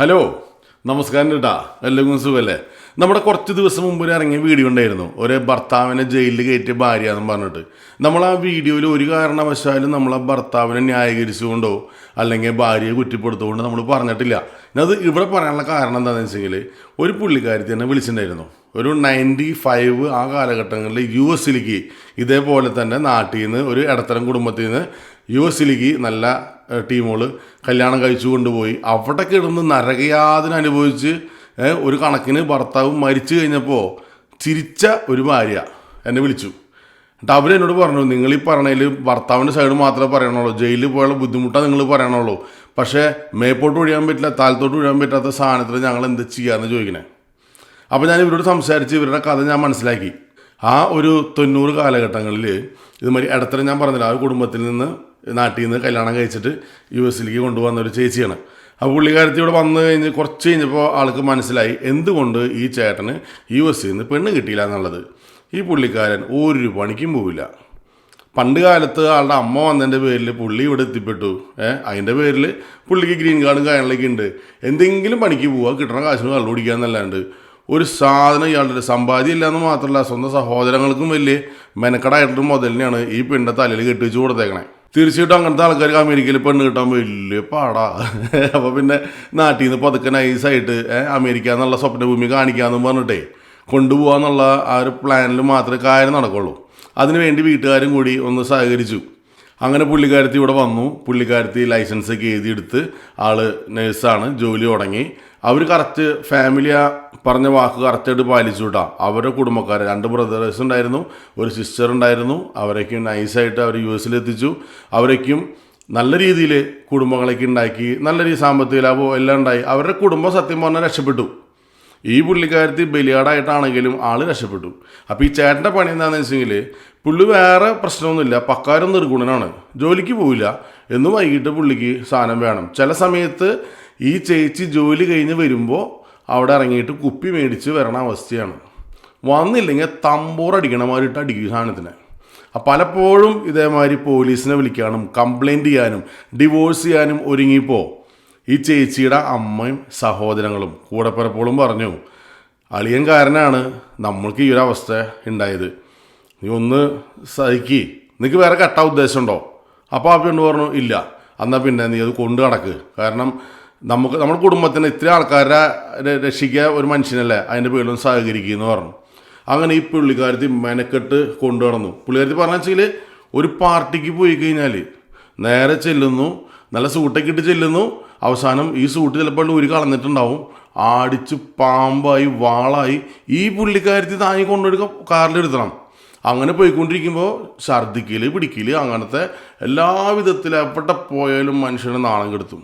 Hello നമസ്കാരം കേട്ടാ എല്ലാവർക്കും സുഖമല്ലേ നമ്മുടെ കുറച്ച് ദിവസം മുമ്പ് ഇറങ്ങിയ വീഡിയോ ഉണ്ടായിരുന്നു. ഒരു ഭർത്താവിനെ ജയിലിൽ കയറ്റിയ ഭാര്യ പറഞ്ഞിട്ട്. നമ്മൾ ആ വീഡിയോയിൽ ഒരു കാരണവശാലും നമ്മളെ ഭർത്താവിനെ ന്യായീകരിച്ചുകൊണ്ടോ അല്ലെങ്കിൽ ഭാര്യയെ കുറ്റപ്പെടുത്തുകൊണ്ടോ നമ്മൾ പറഞ്ഞിട്ടില്ല. അത് ഇവിടെ പറയാനുള്ള കാരണം എന്താണെന്ന് വെച്ചെങ്കിൽ ഒരു പുള്ളിക്കാരി തന്നെ വിളിച്ചിട്ടുണ്ടായിരുന്നു. ഒരു നയന്റി ഫൈവ് ആ കാലഘട്ടങ്ങളിൽ യു എസിലേക്ക് ഇതേപോലെ തന്നെ നാട്ടിൽ നിന്ന് ഒരു ഇടത്തരം കുടുംബത്തിൽ നിന്ന് യു എസിലേക്ക് നല്ല ടീമുകൾ കല്യാണം കഴിച്ചു കൊണ്ടുപോയി. അവിടെ കിടന്ന് നരകയാതന അനുഭവിച്ച് ഒരു കണക്കിന് ഭർത്താവ് മരിച്ചു കഴിഞ്ഞപ്പോൾ ചിരിച്ച ഒരു ഭാര്യ എന്നെ വിളിച്ചു. എന്നിട്ട് അവർ എന്നോട് പറഞ്ഞു നിങ്ങൾ ഈ പറഞ്ഞതിൽ ഭർത്താവിന്റെ സൈഡ് മാത്രമേ പറയണുള്ളൂ. ജയിലിൽ പോയുള്ള ബുദ്ധിമുട്ടാണ് നിങ്ങൾ പറയണുള്ളൂ. പക്ഷേ മേപ്പോട്ട് ഒഴിയാൻ പറ്റില്ല താലത്തോട്ട് ഒഴിയാൻ പറ്റാത്ത സാധനത്തിൽ ഞങ്ങൾ എന്ത് ചെയ്യാമെന്ന് ചോദിക്കണേ. അപ്പോൾ ഞാൻ ഇവരോട് സംസാരിച്ച് ഇവരുടെ കഥ ഞാൻ മനസ്സിലാക്കി. ആ ഒരു തൊണ്ണൂറ് കാലഘട്ടങ്ങളിൽ ഇതുമാതിരി ഇടത്തരം ഞാൻ പറഞ്ഞില്ല. ആ കുടുംബത്തിൽ നിന്ന് നാട്ടിൽ നിന്ന് കല്യാണം കഴിച്ചിട്ട് യു എസിലേക്ക് കൊണ്ടുവന്ന ഒരു ചേച്ചിയാണ്. ആ പുള്ളിക്കാരത്തി ഇവിടെ വന്നു കഴിഞ്ഞ് കുറച്ച് കഴിഞ്ഞപ്പോൾ ആൾക്ക് മനസ്സിലായി എന്തുകൊണ്ട് ഈ ചേട്ടന് യു എസിൽ നിന്ന് പെണ്ണ് കിട്ടിയില്ല എന്നുള്ളത്. ഈ പുള്ളിക്കാരൻ ഒരു പണിക്കും പോവില്ല. പണ്ട് കാലത്ത് ആളുടെ അമ്മ വന്നതിന്റെ പേരിൽ പുള്ളി ഇവിടെ എത്തിപ്പെട്ടു. ഏഹ് അതിന്റെ പേരിൽ പുള്ളിക്ക് ഗ്രീൻ കാർഡും കാര്യങ്ങളൊക്കെ ഉണ്ട്. എന്തെങ്കിലും പണിക്ക് പോവുക കിട്ടണ കാശിന് കള്ളു കുടിക്കുക എന്നല്ലാണ്ട്. ഒരു സാധനം ഇയാളുടെ സമ്പാദ്യം ഇല്ലയെന്ന് മാത്രമല്ല സ്വന്തം സഹോദരങ്ങൾക്കും വലിയ മെനക്കടായിട്ടൊരു മുതലിനെയാണ് ഈ പെണ്ണിന്റെ തലയിൽ കെട്ടിവെച്ച് കൊടുത്തേക്കണേ. തീർച്ചയായിട്ടും അങ്ങനത്തെ ആൾക്കാർക്ക് അമേരിക്കയിൽ പെണ്ണ് കിട്ടാൻ വലിയ പാടാ. അപ്പോൾ പിന്നെ നാട്ടിൽ നിന്ന് പതുക്കെ നൈസായിട്ട് അമേരിക്ക എന്നുള്ള സ്വപ്നഭൂമി കാണിക്കാമെന്ന് പറഞ്ഞിട്ടേ കൊണ്ടുപോകാന്നുള്ള ആ ഒരു പ്ലാനിൽ മാത്രമേ കാര്യം നടക്കുള്ളൂ. അതിനുവേണ്ടി വീട്ടുകാരും കൂടി ഒന്ന് സഹകരിച്ചു. അങ്ങനെ പുള്ളിക്കാരത്തി ഇവിടെ വന്നു. പുള്ളിക്കാരത്തി ലൈസൻസ് ഒക്കെ എഴുതിയെടുത്ത് ആൾ നേഴ്സാണ് ജോലി തുടങ്ങി. അവർ കറക്റ്റ് ഫാമിലി പറഞ്ഞ വാക്ക് കറക്റ്റായിട്ട് പാലിച്ചു കേട്ടോ അവരുടെ കുടുംബക്കാർ രണ്ട് ബ്രദേഴ്സ് ഉണ്ടായിരുന്നു ഒരു സിസ്റ്റർ ഉണ്ടായിരുന്നു. അവരൊക്കെയും നൈസായിട്ട് അവർ യു എസിലെത്തിച്ചു അവരൊക്കെയും നല്ല രീതിയിൽ കുടുംബങ്ങളൊക്കെ ഉണ്ടാക്കി നല്ല രീതി സാമ്പത്തിക ലാഭവും എല്ലാം ഉണ്ടായി. അവരുടെ കുടുംബം സത്യം പറഞ്ഞാൽ രക്ഷപ്പെട്ടു. ഈ പുള്ളിക്കാരത്തി ബലിയാടായിട്ടാണെങ്കിലും ആൾ രക്ഷപ്പെട്ടു. അപ്പോൾ ഈ ചേട്ടന്റെ പണി എന്താണെന്ന് വെച്ചെങ്കിൽ പുള്ളി വേറെ പ്രശ്നമൊന്നുമില്ല. പക്കാരം നിർഗുണനാണ്. ജോലിക്ക് പോവില്ല. എന്ന് വൈകിട്ട് പുള്ളിക്ക് സാധനം വേണം. ചില സമയത്ത് ഈ ചേച്ചി ജോലി കഴിഞ്ഞ് വരുമ്പോൾ അവിടെ ഇറങ്ങിയിട്ട് കുപ്പി മേടിച്ച് വരണ അവസ്ഥയാണ്. വന്നില്ലെങ്കിൽ തമ്പൂറടിക്കണ മാതിരിട്ട് അടിക്കും സാധനത്തിന്. പലപ്പോഴും ഇതേമാതിരി പോലീസിനെ വിളിക്കാനും കംപ്ലൈന്റ് ചെയ്യാനും ഡിവോഴ്സ് ചെയ്യാനും ഒരുങ്ങിയപ്പോൾ ഈ ചേച്ചിയുടെ അമ്മയും സഹോദരങ്ങളും കൂടെ പിറപ്പോളും പറഞ്ഞു അളിയൻ കാരനാണ്. നമ്മൾക്ക് ഈ ഒരു അവസ്ഥ ഉണ്ടായത്. നീ ഒന്ന് സഹിക്കി. നിനക്ക് വേറെ കെട്ടാൻ ഉദ്ദേശമുണ്ടോ? അപ്പോൾ ആ പെണ്ണ് പറഞ്ഞു ഇല്ല. എന്നാൽ പിന്നെ നീ അത് കൊണ്ടു നടക്ക്. കാരണം നമുക്ക് നമ്മുടെ കുടുംബത്തിന് ഇത്ര ആൾക്കാരെ രക്ഷിക്കുക ഒരു മനുഷ്യനല്ലേ അതിന്റെ പേരിലും സഹകരിക്കുക എന്ന് പറഞ്ഞു. അങ്ങനെ ഈ പുള്ളിക്കാരത്തി മെനക്കെട്ട് കൊണ്ടു നടന്നു. പുള്ളിക്കാരത്തി പറഞ്ഞു വെച്ചാൽ ഒരു പാർട്ടിക്ക് പോയി കഴിഞ്ഞാൽ നേരെ ചെല്ലുന്നു നല്ല സൂട്ടൊക്കെ ഇട്ട് ചെല്ലുന്നു. അവസാനം ഈ സൂട്ട് ചിലപ്പോൾ ഒരു കളഞ്ഞിട്ടുണ്ടാവും. ആടിച്ച് പാമ്പായി വാളായി ഈ പുള്ളിക്കാരത്തി താങ്ങി കൊണ്ടുപോയി കാറിലെടുത്തണം അങ്ങനെ പോയിക്കൊണ്ടിരിക്കുമ്പോൾ ഛർദിക്കൽ പിടിക്കൽ അങ്ങനത്തെ എല്ലാ വിധത്തിൽ എവിടെ പോയാലും മനുഷ്യനെ നാണം കെടുത്തും.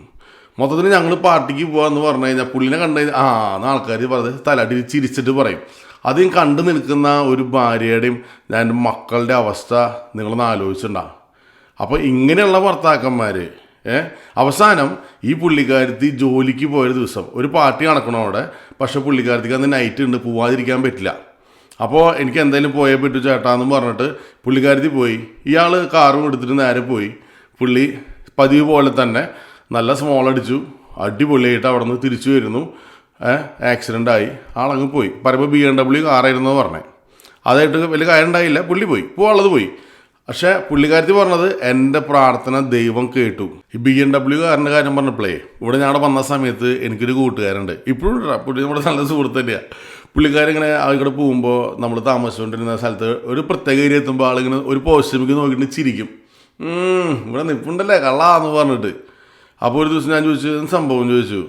മൊത്തത്തിൽ ഞങ്ങൾ പാർട്ടിക്ക് പോകാമെന്ന് പറഞ്ഞു കഴിഞ്ഞാൽ പുള്ളിനെ കണ്ടു കഴിഞ്ഞാൽ ആ എന്ന് ആൾക്കാർ പറഞ്ഞത് തലടി ചിരിച്ചിട്ട് പറയും. അതും കണ്ടു നിൽക്കുന്ന ഒരു ഭാര്യയുടെയും ഞാൻ മക്കളുടെ അവസ്ഥ നിങ്ങളൊന്ന് ആലോചിച്ചിട്ടുണ്ടാകും അപ്പോൾ ഇങ്ങനെയുള്ള ഭർത്താക്കന്മാർ ഏ അവസാനം ഈ പുള്ളിക്കാരത്തി ജോലിക്ക് പോയൊരു ദിവസം ഒരു പാർട്ടി നടക്കണം അവിടെ പക്ഷേ പുള്ളിക്കാരത്തിക്ക് അന്ന് നൈറ്റ് ഉണ്ട് പോവാതിരിക്കാൻ പറ്റില്ല. അപ്പോൾ എനിക്ക് എന്തെങ്കിലും പോയേ പറ്റൂ ചേട്ടാന്ന് പറഞ്ഞിട്ട് പുള്ളിക്കാരത്തി പോയി. ഇയാൾ കാറും എടുത്തിട്ട് നേരെ പോയി. പുള്ളി പതിവ് പോലെ തന്നെ നല്ല സ്മോൾ അടിച്ചു. അടിപൊളിയായിട്ട് അവിടെ നിന്ന് തിരിച്ചു വരുന്നു. ആക്സിഡന്റ് ആയി. ആളങ്ങ് പോയി. പറയുമ്പോൾ ബി എം ഡബ്ല്യു കാറായിരുന്നു പറഞ്ഞേ. അതായിട്ട് വലിയ കാര്യം ഉണ്ടായില്ല. പുള്ളി പോയി. പോകാനുള്ളത് പോയി. പക്ഷേ പുള്ളിക്കാരത്തി പറഞ്ഞത് എന്റെ പ്രാർത്ഥന ദൈവം കേട്ടു. ഈ ബി എം ഡബ്ല്യു കാരന്റെ കാര്യം പറഞ്ഞപ്പോഴേ ഇവിടെ ഞാൻ വന്ന സമയത്ത് എനിക്കൊരു കൂട്ടുകാരുണ്ട് ഇപ്പോഴും. പുള്ളി നമ്മുടെ നല്ല സുഹൃത്ത് തന്നെയാണ് പുള്ളിക്കാരിങ്ങനെ അവിടെ പോകുമ്പോൾ നമ്മൾ താമസിച്ചുകൊണ്ടിരുന്ന സ്ഥലത്ത് ഒരു പ്രത്യേക ഏരിയ എത്തുമ്പോൾ ആളിങ്ങനെ ഒരു പോസ്റ്റിമിക്ക് നോക്കിയിട്ട് ചിരിക്കും. "ഉം, ഇവിടെ നിൽപ്പുണ്ടല്ലേ കള്ളാന്ന് പറഞ്ഞിട്ട്. അപ്പോൾ ഒരു ദിവസം ഞാൻ ചോദിച്ചു "എന്ത് സംഭവം? ചോദിച്ചു.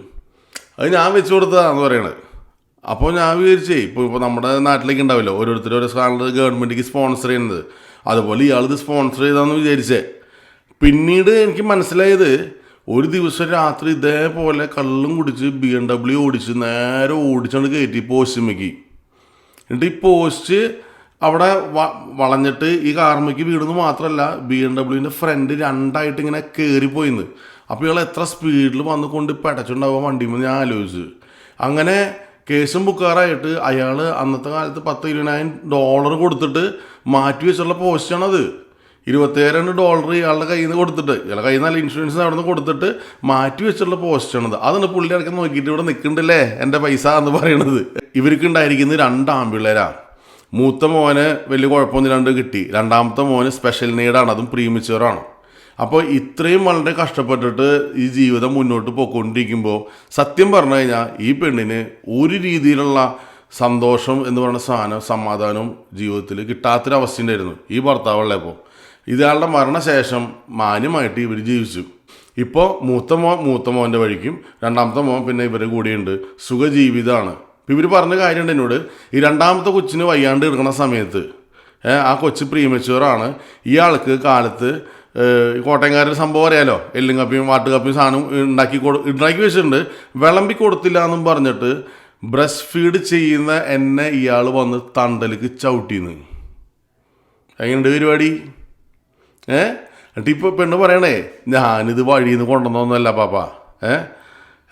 അത് ഞാൻ വെച്ച് കൊടുത്തതാണെന്ന് പറയണത് അപ്പോൾ ഞാൻ വിചാരിച്ചേ ഇപ്പോൾ ഇപ്പോൾ നമ്മുടെ നാട്ടിലേക്ക് ഉണ്ടാവില്ല ഓരോരുത്തരും ഓരോ സാധനങ്ങൾ ഗവൺമെന്റിക്ക് സ്പോൺസർ ചെയ്യുന്നത്. അതുപോലെ ഇയാളിത് സ്പോൺസർ ചെയ്താന്ന് വിചാരിച്ചേ. പിന്നീട് എനിക്ക് മനസ്സിലായത് ഒരു ദിവസം രാത്രി ഇതേപോലെ കള്ളും കുടിച്ച് ബി എം ഡബ്ല്യു ഓടിച്ച് നേരെ ഓടിച്ചുകൊണ്ട് കയറ്റി പോസ്റ്റുമ്മയ്ക്ക് എന്നിട്ട് ഈ പോസ്റ്റ് അവിടെ വളഞ്ഞിട്ട് ഈ കാർമയ്ക്ക് വീടുന്ന് മാത്രമല്ല ബി എം ഡബ്ല്യുവിന്റെ ഫ്രണ്ട് രണ്ടായിട്ട് ഇങ്ങനെ കയറിപ്പോയിന്ന് അപ്പോൾ ഇയാൾ എത്ര സ്പീഡിൽ വന്നുകൊണ്ട് കൊണ്ട് പെടച്ചുണ്ടാവുക നിന്ന് ഞാൻ ആലോചിച്ചു. അങ്ങനെ കേസും ബുക്കാറായിട്ട് അയാൾ അന്നത്തെ കാലത്ത് പത്ത് ഇരുപതിനായിരം ഡോളർ കൊടുത്തിട്ട് മാറ്റി വെച്ചുള്ള പോസ്റ്റാണത് ഇരുപത്തേഴ് ഡോളർ ഇയാളുടെ കയ്യിൽ നിന്ന് കൊടുത്തിട്ട് ഇയാളുടെ കയ്യിൽ നിന്ന് ഇൻഷുറൻസ് അവിടെ നിന്ന് കൊടുത്തിട്ട് മാറ്റി വെച്ചുള്ള പോസ്റ്റാണത് അതാണ് പുള്ളി അടക്കം നോക്കിയിട്ട് ഇവിടെ നിൽക്കണ്ടല്ലേ എന്റെ പൈസ എന്ന് പറയണത്. ഇവർക്ക് ഉണ്ടായിരിക്കുന്നത് രണ്ട് ആമ്പിള്ളേരാ മൂത്ത മോന് വലിയ കുഴപ്പമൊന്നും രണ്ട് കിട്ടി. രണ്ടാമത്തെ മോന് സ്പെഷ്യൽ നീഡാണ് അതും പ്രീമിച്ചറാണ് അപ്പോൾ ഇത്രയും വളരെ കഷ്ടപ്പെട്ടിട്ട് ഈ ജീവിതം മുന്നോട്ട് പോയിക്കൊണ്ടിരിക്കുമ്പോൾ സത്യം പറഞ്ഞു കഴിഞ്ഞാൽ ഈ പെണ്ണിന് ഒരു രീതിയിലുള്ള സന്തോഷം എന്ന് പറയുന്ന സാധനം സമാധാനവും ജീവിതത്തിൽ കിട്ടാത്തൊരവസ്ഥ ഉണ്ടായിരുന്നു ഈ ഭർത്താവുള്ളപ്പോൾ ഇയാളുടെ മരണശേഷം മാന്യമായിട്ട് ഇവർ ജീവിച്ചു. ഇപ്പോൾ മൂത്ത മോൻ മൂത്ത മോന്റെ വഴിക്കും രണ്ടാമത്തെ മോൻ പിന്നെ ഇവരുടെ കൂടെയുണ്ട്. സുഖജീവിതമാണ് ഇവർ പറഞ്ഞ കാര്യമുണ്ട് എന്നോട്. ഈ രണ്ടാമത്തെ കൊച്ചിന് വയ്യാണ്ട് എടുക്കുന്ന സമയത്ത് ആ കൊച്ച് പ്രീമച്ചുവറാണ് ഇയാൾക്ക് കാലത്ത് കോട്ടയംകാരുടെ സംഭവം അറിയാലോ? എല്ലും കപ്പിയും വാട്ടുകപ്പിയും സാധനം ഉണ്ടാക്കി കൊടു ഉണ്ടാക്കി വെച്ചിട്ടുണ്ട്. വിളമ്പി കൊടുത്തില്ല എന്നും പറഞ്ഞിട്ട് ബ്രസ്റ്റ് ഫീഡ് ചെയ്യുന്ന എന്നെ ഇയാൾ വന്ന് തണ്ടലേക്ക് ചവിട്ടിന്ന്. എങ്ങനെയുണ്ട് പരിപാടി? ഏ? എന്നിട്ട് ഇപ്പോൾ പെണ്ണ് പറയണേ ഞാനിത് വഴിയിൽ നിന്ന് കൊണ്ടുവന്നൊന്നുമല്ല പാപ്പ. ഏ?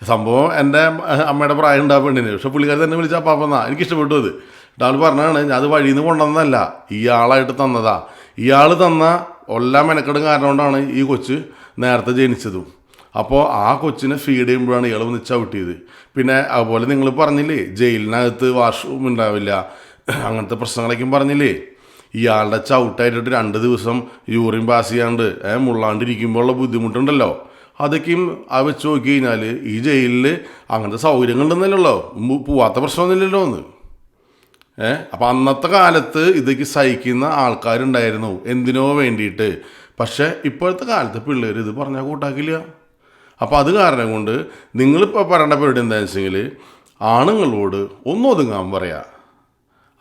സംഭവം എന്റെ അമ്മയുടെ പ്രായം ഉണ്ടാ പെണ്ണിന്. പക്ഷെ പുള്ളിക്കാരി തന്നെ വിളിച്ചാൽ പാപ്പന്നാ എനിക്ക് ഇഷ്ടപ്പെട്ടു അത്. ആൾ പറഞ്ഞാണ് ഞാൻ അത് വഴിയിൽ നിന്ന് കൊണ്ടുവന്നതല്ല. ഇയാളായിട്ട് തന്നതാ. ഇയാൾ തന്ന എല്ലാ മെനക്കെടും കാരണം കൊണ്ടാണ് ഈ കൊച്ച് നേരത്തെ ജനിച്ചതും. അപ്പോൾ ആ കൊച്ചിനെ ഫീഡ് ചെയ്യുമ്പോഴാണ് ഇയാൾ വന്ന് ചവിട്ടിയത്. പിന്നെ അതുപോലെ നിങ്ങൾ പറഞ്ഞില്ലേ ജയിലിനകത്ത് വാഷ്റൂം ഉണ്ടാവില്ല. അങ്ങനത്തെ പ്രശ്നങ്ങളൊക്കെയും പറഞ്ഞില്ലേ? ഇയാളുടെ ചവിട്ടായിട്ട് രണ്ട് ദിവസം യൂറിൻ പാസ് ചെയ്യാണ്ട് മുള്ളാണ്ടിരിക്കുമ്പോഴുള്ള ബുദ്ധിമുട്ടുണ്ടല്ലോ. അതൊക്കെയും ആ വെച്ച് നോക്കി കഴിഞ്ഞാൽ ഈ ജയിലിൽ അങ്ങനത്തെ സൗകര്യങ്ങളുണ്ടെന്നല്ലോ പോവാത്ത പ്രശ്നമൊന്നുമില്ലല്ലോ എന്ന് ഏ? അപ്പം അന്നത്തെ കാലത്ത് ഇതൊക്കെ സഹിക്കുന്ന ആൾക്കാരുണ്ടായിരുന്നു. എന്തിനോ വേണ്ടിയിട്ട്. പക്ഷേ ഇപ്പോഴത്തെ കാലത്ത് പിള്ളേർ ഇത് പറഞ്ഞാൽ കൂട്ടാക്കില്ല. അപ്പോൾ അത് കാരണം കൊണ്ട് നിങ്ങളിപ്പോൾ പറയേണ്ട പരിപാടി എന്താണെന്ന് വെച്ചെങ്കിൽ ആണുങ്ങളോട് ഒന്നൊതുങ്ങാൻ പറയാ.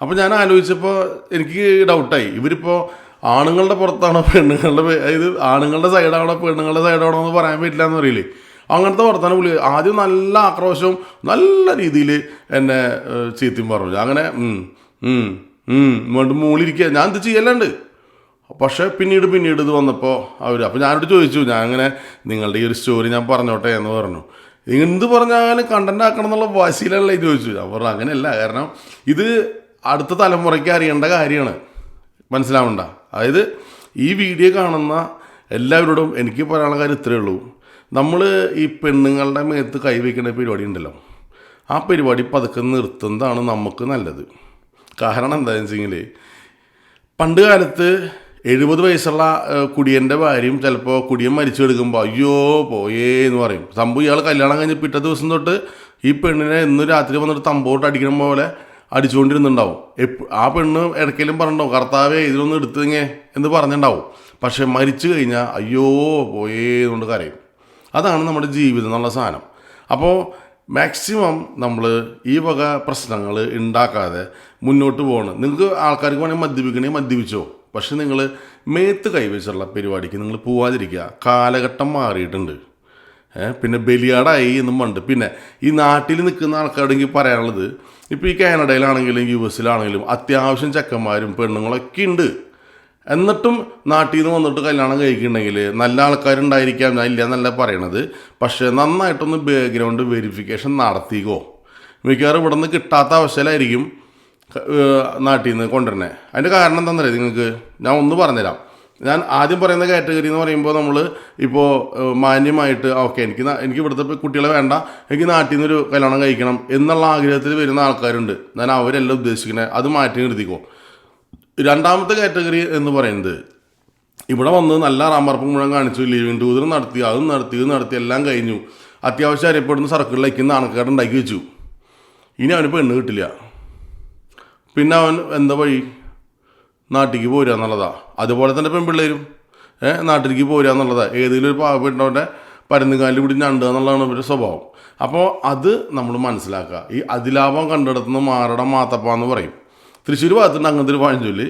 അപ്പോൾ ഞാൻ ആലോചിച്ചപ്പോൾ എനിക്ക് ഡൗട്ടായി ഇവരിപ്പോൾ ആണുങ്ങളുടെ പുറത്താണോ പെണ്ണുങ്ങളുടെ ഇത് ആണുങ്ങളുടെ സൈഡാണോ പെണ്ണുങ്ങളുടെ സൈഡാണോ എന്ന് പറയാൻ പറ്റില്ല എന്ന് പറയില്ലേ? അങ്ങനത്തെ വർത്തമാനം പുള്ളി ആദ്യം നല്ല ആക്രോശവും നല്ല രീതിയിൽ എന്നെ ചീത്തയും പറഞ്ഞു. അങ്ങനെ ഇങ്ങോട്ട് മൂളിരിക്കുക. ഞാൻ ഇത് ചെയ്യലുണ്ട്. പക്ഷേ പിന്നീട് പിന്നീട് ഇത് വന്നപ്പോൾ അവർ അപ്പോൾ ഞാനോട് ചോദിച്ചു ഞാൻ അങ്ങനെ നിങ്ങളുടെ ഈ ഒരു സ്റ്റോറി ഞാൻ പറഞ്ഞോട്ടെ എന്ന് പറഞ്ഞു. എന്ത് പറഞ്ഞാലും കണ്ടന്റ് ആക്കണം എന്നുള്ള വാശിയിലല്ലേ ചോദിച്ചു. ഞാൻ പറഞ്ഞു അങ്ങനെയല്ല. കാരണം ഇത് അടുത്ത തലമുറയ്ക്ക് അറിയേണ്ട കാര്യമാണ്. മനസ്സിലാവണ്ട. അതായത് ഈ വീഡിയോ കാണുന്ന എല്ലാവരോടും എനിക്ക് പറയാനുള്ള കാര്യം ഇത്രയേ ഉള്ളൂ. നമ്മൾ ഈ പെണ്ണുങ്ങളുടെ മേത്ത് കൈവയ്ക്കുന്ന പരിപാടി ഉണ്ടല്ലോ. ആ പരിപാടി പതുക്കെ നിർത്തുന്നതാണ് നമുക്ക് നല്ലത്. കാരണം എന്താണെന്ന് വെച്ചെങ്കിൽ പണ്ട് കാലത്ത് എഴുപത് വയസ്സുള്ള കുടിയന്റെ ഭാര്യയും ചിലപ്പോൾ കുടിയൻ മരിച്ചു എടുക്കുമ്പോൾ അയ്യോ പോയേ എന്ന് പറയും. സംഭവം ഇയാൾ കല്യാണം കഴിഞ്ഞ് പിറ്റേ ദിവസം തൊട്ട് ഈ പെണ്ണിനെ ഇന്ന് രാത്രി വന്നിട്ട് തമ്പോട്ട് അടിക്കണ പോലെ അടിച്ചുകൊണ്ടിരുന്നുണ്ടാവും. ആ പെണ്ണ് ഇടയ്ക്കലും പറഞ്ഞിട്ടുണ്ടാവും കർത്താവേ ഇതിലൊന്നും എടുത്തെങ്ങേ എന്ന് പറഞ്ഞിട്ടുണ്ടാവും. പക്ഷെ മരിച്ചു കഴിഞ്ഞാൽ അയ്യോ പോയേ എന്നുകൊണ്ട് കരയും. അതാണ് നമ്മുടെ ജീവിതം എന്നുള്ള സാധനം. അപ്പോൾ മാക്സിമം നമ്മൾ ഈ വക പ്രശ്നങ്ങൾ ഉണ്ടാക്കാതെ മുന്നോട്ട് പോകണം നിങ്ങൾക്ക് ആൾക്കാർക്ക് വേണമെങ്കിൽ മദ്യപിക്കണമെങ്കിൽ മദ്യപിച്ചോ. പക്ഷെ നിങ്ങൾ മേത്ത് കൈവച്ചുള്ള പരിപാടിക്ക് നിങ്ങൾ പോവാതിരിക്കുക കാലഘട്ടം മാറിയിട്ടുണ്ട്. പിന്നെ ബലിയാടായി എന്നും പണ്ട്. പിന്നെ ഈ നാട്ടിൽ നിൽക്കുന്ന ആൾക്കാരുടെങ്കിൽ പറയാനുള്ളത് ഇപ്പോൾ ഈ കാനഡയിലാണെങ്കിലും യു എസിലാണെങ്കിലും അത്യാവശ്യം ചെക്കന്മാരും പെണ്ണുങ്ങളൊക്കെ ഉണ്ട് എന്നിട്ടും നാട്ടിൽ നിന്ന് വന്നിട്ട് കല്യാണം കഴിക്കുന്നുണ്ടെങ്കിൽ നല്ല ആൾക്കാരുണ്ടായിരിക്കാം ഞാൻ ഇല്ല എന്നല്ല പറയണത്. പക്ഷേ നന്നായിട്ടൊന്ന് ബാക്ക്ഗ്രൗണ്ട് വെരിഫിക്കേഷൻ നടത്തിക്കോ. മിക്കവാറും ഇവിടെ നിന്ന് കിട്ടാത്ത അവസ്ഥയിലായിരിക്കും നാട്ടിൽ നിന്ന് കൊണ്ടുവരണേ അതിന്റെ കാരണം എന്താണെന്നറിയാം നിങ്ങൾക്ക്? ഞാൻ ഒന്ന് പറഞ്ഞുതരാം. ഞാൻ ആദ്യം പറയുന്ന കാറ്റഗറി എന്ന് പറയുമ്പോൾ നമ്മൾ ഇപ്പോൾ മാന്യമായിട്ട് ഓക്കെ എനിക്ക് എനിക്ക് ഇവിടുത്തെ കുട്ടികളെ വേണ്ട. എനിക്ക് നാട്ടിൽ നിന്നൊരു കല്യാണം കഴിക്കണം എന്നുള്ള ആഗ്രഹത്തിൽ വരുന്ന ആൾക്കാരുണ്ട്. ഞാൻ അവരെല്ലാം ഉദ്ദേശിക്കുന്നത് അത് മാറ്റി നിർത്തിക്കോ. രണ്ടാമത്തെ കാറ്റഗറി എന്ന് പറയുന്നത് ഇവിടെ വന്ന് നല്ല റാമ്പറപ്പ് മുഴുവൻ കാണിച്ചു ലിവിങ് ടൂതർ നടത്തി അതും നടത്തി ഇത് നടത്തി എല്ലാം കഴിഞ്ഞു. അത്യാവശ്യം അറിയപ്പെടുന്ന സർക്കിളിലേക്ക് നാണക്കാട് ഉണ്ടാക്കി വെച്ചു. ഇനി അവന് പെണ്ണ് കിട്ടില്ല. പിന്നെ അവൻ എന്താ വഴി? നാട്ടിലേക്ക് പോരുക എന്നുള്ളതാ. അതുപോലെ തന്നെ പെൺപിള്ളേരും നാട്ടിലേക്ക് പോരുക എന്നുള്ളതാ. ഏതെങ്കിലും ഒരു പാവപ്പെട്ടവന്റെ പരന്നുകാലിൽ കൂടി ഞണ്ടുക എന്നുള്ളതാണ് ഇവരുടെ സ്വഭാവം. അപ്പോൾ അത് നമ്മൾ മനസ്സിലാക്കുക. ഈ അതിലാഭം കണ്ടെടുത്തുന്ന മാറടം മാത്തപ്പ എന്ന് പറയും. തൃശ്ശൂർ ഭാഗത്തുണ്ട് അങ്ങനത്തെ ഒരു പഴഞ്ചൊല്ലി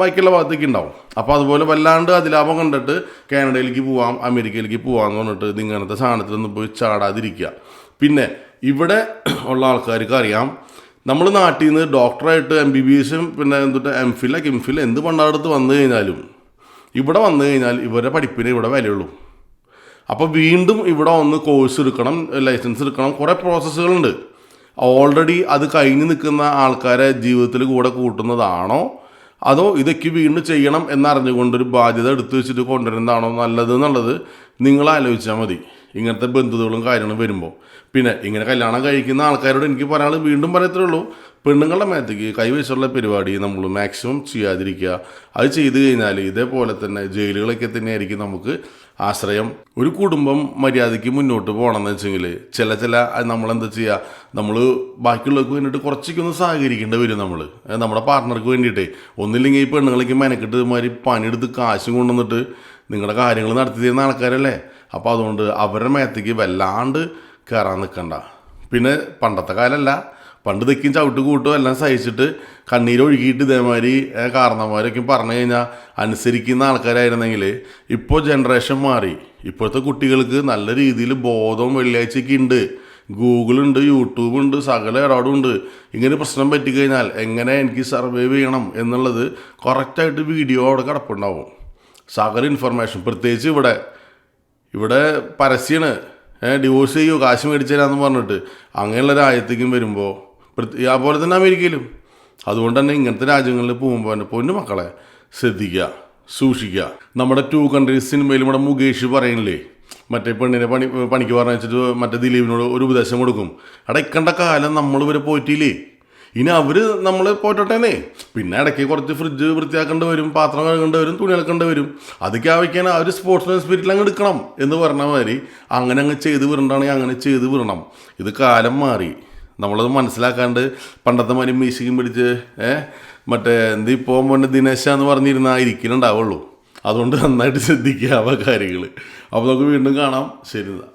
ബാക്കിയുള്ള ഭാഗത്തേക്ക് ഉണ്ടാവും. അപ്പോൾ അതുപോലെ വല്ലാണ്ട് അതിലാഭം കണ്ടിട്ട് കാനഡയിലേക്ക് പോവാം അമേരിക്കയിലേക്ക് പോവാമെന്ന് പറഞ്ഞിട്ട് ഇത് ഇങ്ങനത്തെ സാധനത്തിലൊന്നും പോയി ചാടാതിരിക്കുക. പിന്നെ ഇവിടെ ഉള്ള ആൾക്കാർക്ക് അറിയാം നമ്മൾ നാട്ടിൽ നിന്ന് ഡോക്ടറായിട്ട് എം ബി ബി എസും പിന്നെ എന്തിട്ട് എം ഫിൽ കിം ഫിൽ എന്ത് പണ്ടാടത്ത് വന്നു കഴിഞ്ഞാലും ഇവിടെ വന്നു കഴിഞ്ഞാൽ ഇവരുടെ പഠിപ്പിന് ഇവിടെ വിലയുള്ളൂ. അപ്പോൾ വീണ്ടും ഇവിടെ ഒന്ന് കോഴ്സ് എടുക്കണം ലൈസൻസ് എടുക്കണം കുറേ പ്രോസസ്സുകളുണ്ട് ഓൾറെഡി അത് കഴിഞ്ഞ് നിൽക്കുന്ന ആൾക്കാരെ ജീവിതത്തിൽ കൂടെ കൂട്ടുന്നതാണോ? അതോ ഇതൊക്കെ വീണ്ടും ചെയ്യണം എന്നറിഞ്ഞുകൊണ്ട് ഒരു ബാധ്യത എടുത്തു വെച്ചിട്ട് കൊണ്ടുവരുന്നതാണോ നല്ലത് എന്നുള്ളത് നിങ്ങൾ ആലോചിച്ചാൽ മതി. ഇങ്ങനത്തെ ബന്ധുതകളും കാര്യങ്ങളും വരുമ്പോൾ. പിന്നെ ഇങ്ങനെ കല്യാണം കഴിക്കുന്ന ആൾക്കാരോട് എനിക്ക് പറയാനുള്ളത് വീണ്ടും പറയത്തേ ഉള്ളൂ. പെണ്ണുങ്ങളുടെ മേത്തേക്ക് കൈവശമുള്ള പരിപാടി നമ്മൾ മാക്സിമം ചെയ്യാതിരിക്കുക. അത് ചെയ്തു കഴിഞ്ഞാൽ ഇതേപോലെ തന്നെ ജയിലുകളൊക്കെ തന്നെയായിരിക്കും നമുക്ക് ആശ്രയം. ഒരു കുടുംബം മര്യാദയ്ക്ക് മുന്നോട്ട് പോകണമെന്ന് വെച്ചെങ്കിൽ ചില ചില നമ്മളെന്താ ചെയ്യുക നമ്മൾ ബാക്കിയുള്ളവർക്ക് വേണ്ടിയിട്ട് കുറച്ചൊക്കെ ഒന്ന് സഹകരിക്കേണ്ടി വരും നമ്മൾ നമ്മുടെ പാർട്ട്ണർക്ക് വേണ്ടിയിട്ട്. ഒന്നില്ലെങ്കിൽ ഈ പെണ്ണുങ്ങളേക്ക് മെനക്കെട്ട് ഇതുമാതിരി പണിയെടുത്ത് കാശും കൊണ്ടുവന്നിട്ട് നിങ്ങളുടെ കാര്യങ്ങൾ നടത്തി തരുന്ന ആൾക്കാരല്ലേ? അപ്പോൾ അതുകൊണ്ട് അവരുടെ മേത്തേക്ക് വല്ലാണ്ട് കയറാൻ നിൽക്കണ്ട പിന്നെ പണ്ടത്തെ കാലമല്ല പണ്ട് തെക്കും ചവിട്ട് കൂട്ടും എല്ലാം സഹിച്ചിട്ട് കണ്ണീരൊഴുകിയിട്ട് ഇതേമാതിരി കാരണവന്മാരൊക്കെ പറഞ്ഞു കഴിഞ്ഞാൽ അനുസരിക്കുന്ന ആൾക്കാരായിരുന്നെങ്കിൽ ഇപ്പോൾ ജനറേഷൻ മാറി. ഇപ്പോഴത്തെ കുട്ടികൾക്ക് നല്ല രീതിയിൽ ബോധവും വെള്ളിയാഴ്ചയൊക്കെ ഉണ്ട്. ഗൂഗിളുണ്ട് യൂട്യൂബ് ഉണ്ട് സകല ഇടപാടും ഉണ്ട്. ഇങ്ങനെ പ്രശ്നം പറ്റിക്കഴിഞ്ഞാൽ എങ്ങനെ എനിക്ക് സർവൈവ് ചെയ്യണം എന്നുള്ളത് കറക്റ്റായിട്ട് വീഡിയോ അവിടെ കിടപ്പുണ്ടാവും. സകല ഇൻഫർമേഷൻ പ്രത്യേകിച്ച് ഇവിടെ. ഇവിടെ പരസ്യമാണ് ഡിവോഴ്സ് ചെയ്യൂ കാശ് മേടിച്ചു തരാമെന്ന് പറഞ്ഞിട്ട് അങ്ങനെയുള്ള രാജ്യത്തേക്കും വരുമ്പോൾ അതുപോലെ തന്നെ അമേരിക്കയിലും. അതുകൊണ്ട് തന്നെ ഇങ്ങനത്തെ രാജ്യങ്ങളിൽ പോകുമ്പോൾ പൊന്നു മക്കളെ ശ്രദ്ധിക്കുക സൂക്ഷിക്കുക നമ്മുടെ ടു കൺട്രീസ് സിനിമയിൽ നമ്മുടെ മുകേഷ് പറയണില്ലേ? മറ്റേ പെണ്ണിനെ പണി പണിക്ക് പറഞ്ഞു വെച്ചിട്ട് മറ്റേ ദിലീപിനോട് ഒരു ഉപദേശം കൊടുക്കും. അവിടെ ഇക്കണ്ട കാലം നമ്മൾ ഇവരെ പോയിട്ടില്ലേ ഇനി അവർ നമ്മൾ പോയിട്ടോട്ടേന്നേ പിന്നെ ഇടയ്ക്ക് കുറച്ച് ഫ്രിഡ്ജ് വൃത്തിയാക്കേണ്ടി വരും പാത്രം കഴുകേണ്ടി വരും തുണി ഇളക്കേണ്ടി വരും. അതൊക്കെ ആവശ്യം ആ ഒരു സ്പോർട്സ്മാൻ സ്പിരിറ്റിൽ അങ്ങ് എടുക്കണം എന്ന് പറഞ്ഞ മാതിരി അങ്ങനെ അങ്ങ് ചെയ്ത് വിടണ്ടാണെങ്കിൽ അങ്ങനെ ചെയ്ത് വിടണം. ഇത് കാലം മാറി. നമ്മളത് മനസ്സിലാക്കാണ്ട് പണ്ടത്തെ മാതിരി മീശിക്കും പിടിച്ച് മറ്റേ എന്ത് ഇപ്പോൾ മുന്നേ ദിനേശ എന്ന് പറഞ്ഞിരുന്നാൽ ഇരിക്കലുണ്ടാവുള്ളൂ. അതുകൊണ്ട് നന്നായിട്ട് ശ്രദ്ധിക്കുക ആ കാര്യങ്ങൾ അപ്പോൾ നമുക്ക് വീണ്ടും കാണാം. ശരി